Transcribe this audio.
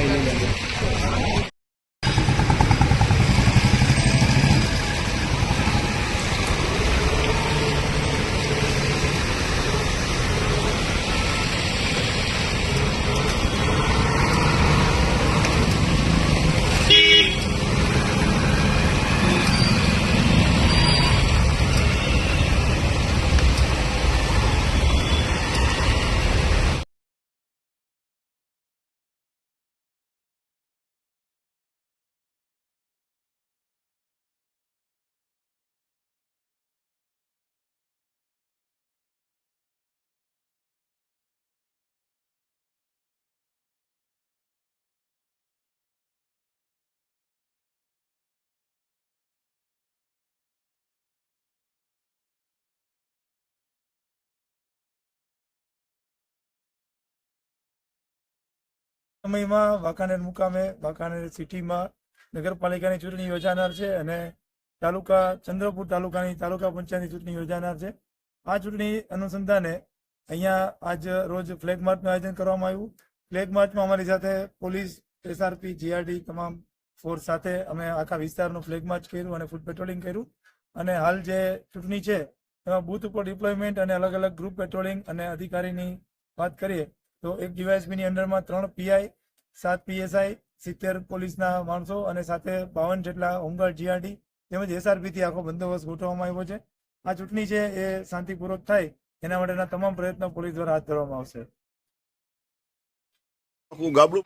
いるん。સમયમાં વાંકાનેર મુકામે, વાંકાનેર સિટીમાં નગરપાલિકાની ચૂંટણી યોજાનાર છે અને તાલુકા, ચંદ્રપુર તાલુકાની તાલુકા પંચાયતની ચૂંટણી યોજાનાર છે. આ ચૂંટણી અનુસંધાને અહીંયા આજ રોજ ફ્લેગ માર્ચનું આયોજન કરવામાં આવ્યું. ફ્લેગ માર્ચમાં અમારી સાથે પોલીસ, એસઆરપી, જીઆરડી તમામ ફોર્સ સાથે અમે આખા વિસ્તારનું ફ્લેગ માર્ચ કર્યું અને ફૂટ પેટ્રોલિંગ કર્યું. અને હાલ જે ચૂંટણી છે, એમાં બૂથ ઉપર ડિપ્લોયમેન્ટ અને અલગ અલગ ગ્રુપ પેટ્રોલિંગ અને અધિકારીની વાત કરીએ, તો એક ડીવાયએસપીની અંડરમાં ત્રણ પીઆઈ સાત પીએસઆઈ, સિત્તેર પોલીસના માણસો અને સાથે બાવન જેટલા હોમગાર્ડ જીઆરડી તેમજ એસઆરપી થી આખો બંદોબસ્ત ગોઠવવામાં આવ્યો છે. આ ચૂંટણી છે એ શાંતિપૂર્વક થાય, એના માટેના તમામ પ્રયત્નો પોલીસ દ્વારા હાથ ધરવામાં આવશે. ગાબડું